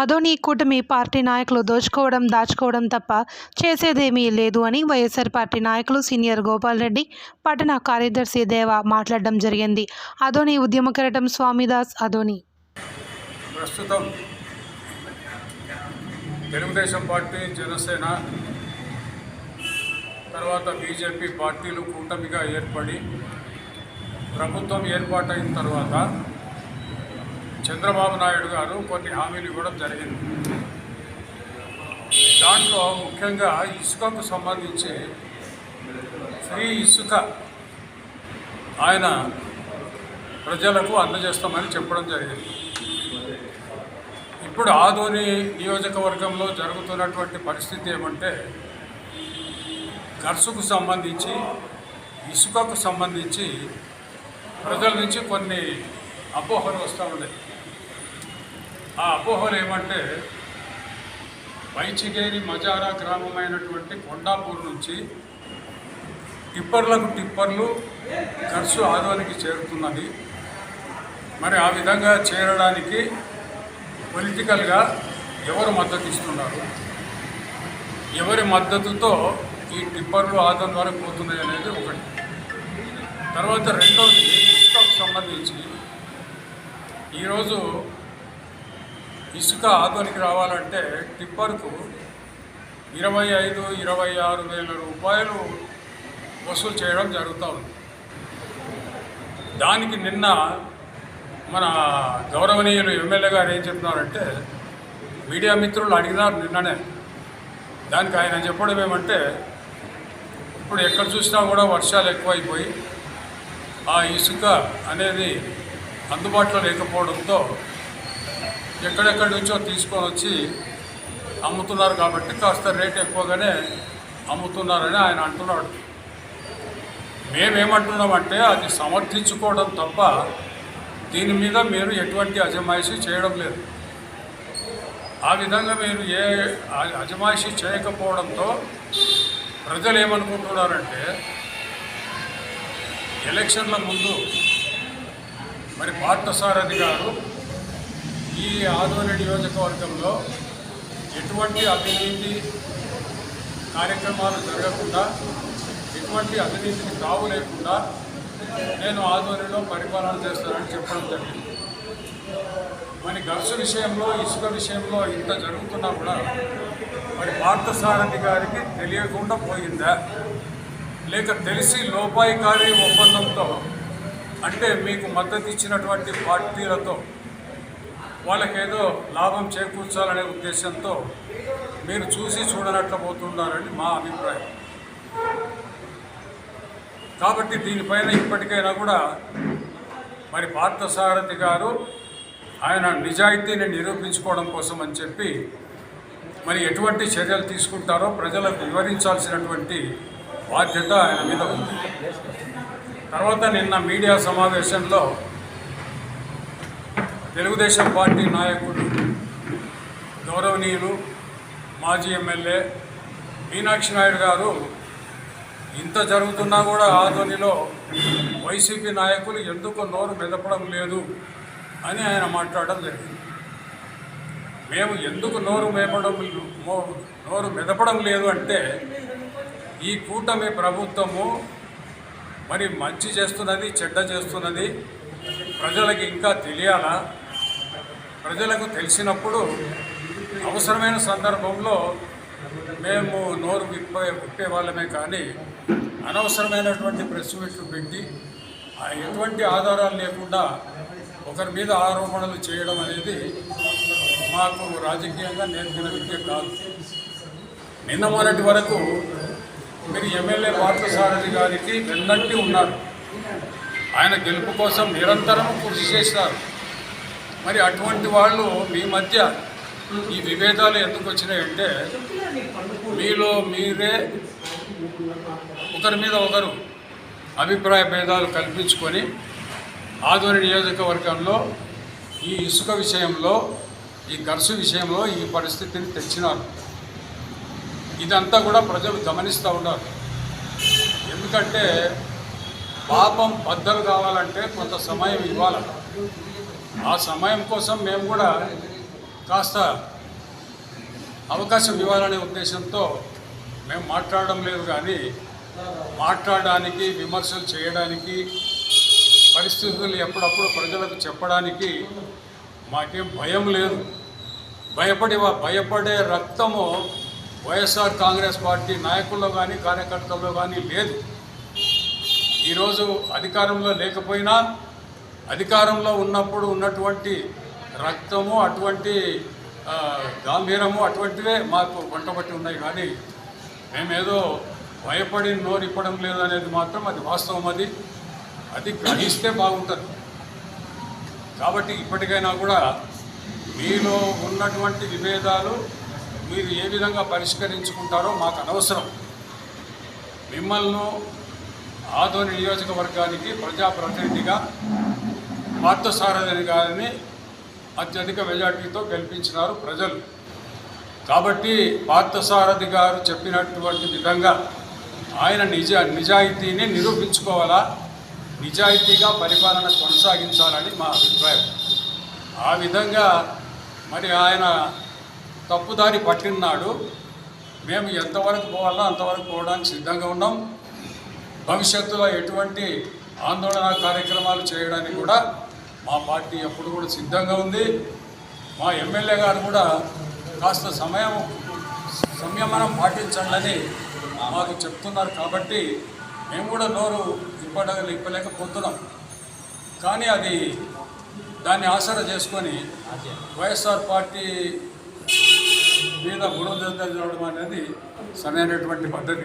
అదోని కూటమి పార్టీ నాయకులు దోచుకోవడం దాచుకోవడం తప్ప చేసేదేమీ లేదు అని వైఎస్ఆర్ పార్టీ నాయకులు సీనియర్ గోపాల్ రెడ్డి పట్టణ కార్యదర్శి దేవ మాట్లాడడం జరిగింది. అదోని ఉద్యమ కిరటం స్వామిదాస్ అదోని. ప్రస్తుతం తెలుగుదేశం పార్టీ జనసేన తర్వాత బీజేపీ పార్టీలు కూటమిగా ఏర్పడి ప్రభుత్వం ఏర్పాటైన తర్వాత చంద్రబాబు నాయుడు గారు కొన్ని హామీలు ఇవ్వడం జరిగింది. దాంట్లో ముఖ్యంగా ఇసుకకు సంబంధించి ఫ్రీ ఇసుక ఆయన ప్రజలకు అందజేస్తామని చెప్పడం జరిగింది. ఇప్పుడు ఆదోని నియోజకవర్గంలో జరుగుతున్నటువంటి పరిస్థితి ఏమంటే ఖర్చుకు సంబంధించి ఇసుకకు సంబంధించి ప్రజల నుంచి కొన్ని అపోహలు వస్తూ ఉన్నాయి. ఆ అపోహలు ఏమంటే వైచిగేరి మజారా గ్రామమైనటువంటి కొండాపూర్ నుంచి టిప్పర్లకు టిప్పర్లు ఖర్చు ఆదోనికి చేరుతున్నది. మరి ఆ విధంగా చేరడానికి పొలిటికల్గా ఎవరు మద్దతు ఇస్తున్నారు? ఎవరి మద్దతుతో ఈ టిప్పర్లు ఆదం వరకు పోతున్నాయి అనేది ఒకటి. తర్వాత రెండవది ఇసుకకు సంబంధించి. ఈరోజు ఇసుక ఆదోనికి రావాలంటే టిప్పర్కు ఇరవై ఐదు ఇరవై ఆరు వేల రూపాయలు వసూలు చేయడం జరుగుతూ ఉంది. దానికి నిన్న మన గౌరవనీయులు ఎమ్మెల్యే గారు ఏం చెప్తున్నారంటే మీడియా మిత్రులు అడిగినారు నిన్ననే. దానికి ఆయన చెప్పడం ఏమంటే ఇప్పుడు ఎక్కడ చూసినా కూడా వర్షాలు ఎక్కువైపోయి ఆ ఇసుక అనేది అందుబాటులో లేకపోవడంతో ఎక్కడెక్కడి నుంచో తీసుకొని వచ్చి అమ్ముతున్నారు కాబట్టి కాస్త రేట్ ఎక్కువగానే అమ్ముతున్నారని ఆయన అంటున్నాడు. మేమేమంటున్నామంటే అది సమర్థించుకోవడం తప్ప దీని మీద మీరు ఎటువంటి అజమాయిషీ చేయడం లేదు. ఆ విధంగా మీరు ఏ అజమాయిషి అజమాయిషీ చేయకపోవడంతో ప్రజలు ఏమనుకుంటున్నారంటే ఎలక్షన్ల ముందు మరి పార్థసారథి గారు ఈ ఆదోన నియోజకవర్గంలో ఎటువంటి అవినీతి కార్యక్రమాలు జరగకుండా ఎటువంటి అవినీతికి తావు లేకుండా నేను ఆధ్వర్యంలో పరిపాలన చేస్తానని చెప్పడం జరిగింది. మరి గర్సు విషయంలో ఇసుక విషయంలో ఇంత జరుగుతున్నా కూడా మరి పార్థసారథి గారికి తెలియకుండా పోయిందా? లేక తెలిసి లోపాయికారి ఒప్పందంతో అంటే మీకు మద్దతు ఇచ్చినటువంటి పార్టీలతో వాళ్ళకేదో లాభం చేకూర్చాలనే ఉద్దేశంతో మీరు చూసి చూడనట్లు పోతున్నారని మా అభిప్రాయం. కాబట్టి దీనిపైన ఇప్పటికైనా కూడా మరి పార్థసారథి గారు ఆయన నిజాయితీని నిరూపించుకోవడం కోసం అని చెప్పి మరి ఎటువంటి చర్యలు తీసుకుంటారో ప్రజలకు వివరించాల్సినటువంటి బాధ్యత ఆయన మీద ఉంది. తర్వాత నిన్న మీడియా సమావేశంలో తెలుగుదేశం పార్టీ నాయకుడు గౌరవనీయులు మాజీ ఎమ్మెల్యే మీనాక్షి నాయుడు గారు ఇంత జరుగుతున్నా కూడా ఆధ్వర్యంలో వైసీపీ నాయకులు ఎందుకు నోరు మెదపడం లేదు అని ఆయన మాట్లాడడం జరిగింది. మేము ఎందుకు నోరు మేపడం నోరు మెదపడం లేదు అంటే ఈ కూటమి ప్రభుత్వము మరి మంచి చేస్తున్నది చెడ్డ చేస్తున్నది ప్రజలకు ఇంకా తెలియాలా? ప్రజలకు తెలిసినప్పుడు అవసరమైన సందర్భంలో మేము నోరు విప్పే విప్పే వాళ్ళమే కానీ అనవసరమైనటువంటి ప్రెస్ మీట్లు పెట్టి ఎటువంటి ఆధారాలు లేకుండా ఒకరి మీద ఆరోపణలు చేయడం అనేది మాకు రాజకీయంగా నేర్పిన విద్య కాదు. నిన్న మొన్నటి వరకు మీరు ఎమ్మెల్యే పార్థసారథి గారికి వెన్నట్టి ఉన్నారు. ఆయన గెలుపు కోసం నిరంతరం కృషి చేశారు. మరి అటువంటి వాళ్ళు మీ మధ్య ఈ విభేదాలు ఎందుకు వచ్చినాయంటే మీలో మీరే ఒకరి మీద ఒకరు అభిప్రాయ భేదాలు కల్పించుకొని ఆదోని నియోజకవర్గంలో ఈ ఇసుక విషయంలో ఈ ఖర్చు విషయంలో ఈ పరిస్థితిని తెచ్చినారు. ఇదంతా కూడా ప్రజలు గమనిస్తూ ఉన్నారు. ఎందుకంటే పాపం బద్దలు కావాలంటే కొంత సమయం ఇవ్వాలి ఆ సమయం కోసం మేము కూడా కాస్త అవకాశం ఇవ్వాలనే ఉద్దేశంతో మేము మాట్లాడడం లేదు కానీ మాట్లాడడానికి విమర్శలు చేయడానికి పరిస్థితులు ఎప్పుడప్పుడు ప్రజలకు చెప్పడానికి మాకేం భయం లేదు. భయపడి భయపడే రక్తము వైఎస్ఆర్ కాంగ్రెస్ పార్టీ నాయకుల్లో కానీ కార్యకర్తల్లో కానీ లేదు. ఈరోజు అధికారంలో లేకపోయినా అధికారంలో ఉన్నప్పుడు ఉన్నటువంటి రక్తము అటువంటి గాంభీరము అటువంటివే మాకు వంటబట్టి ఉన్నాయి. కానీ మేమేదో భయపడి నోరిప్పడం లేదనేది మాత్రం అది వాస్తవం. అది అది గ్రహిస్తే బాగుంటుంది. కాబట్టి ఇప్పటికైనా కూడా మీలో ఉన్నటువంటి విభేదాలు మీరు ఏ విధంగా పరిష్కరించుకుంటారో మాకు అనవసరం. మిమ్మల్ని ఆదోని నియోజకవర్గానికి ప్రజాప్రతినిధిగా పార్థసారథి గారిని అత్యధిక మెజార్టీతో గెలిపించినారు ప్రజలు. కాబట్టి పార్థసారథి గారు చెప్పినటువంటి విధంగా ఆయన నిజ నిజాయితీని నిరూపించుకోవాలా? నిజాయితీగా పరిపాలన కొనసాగించాలని మా అభిప్రాయం. ఆ విధంగా మరి ఆయన తప్పుదారి పట్టినాడు మేము ఎంతవరకు పోవాలో అంతవరకు పోవడానికి సిద్ధంగా ఉన్నాం. భవిష్యత్తులో ఎటువంటి ఆందోళన కార్యక్రమాలు చేయడానికి కూడా మా పార్టీ ఎప్పుడు కూడా సిద్ధంగా ఉంది. మా ఎమ్మెల్యే గారు కూడా కాస్త సమయం సంయమనం పాటించాలని మాకు చెప్తున్నారు కాబట్టి మేము కూడా నోరు ఇప్పట ఇప్పలేకపోతున్నాం. కానీ అది దాన్ని ఆసరా చేసుకొని వైఎస్ఆర్ పార్టీ మీద బుడద అనేది సరైనటువంటి పద్ధతి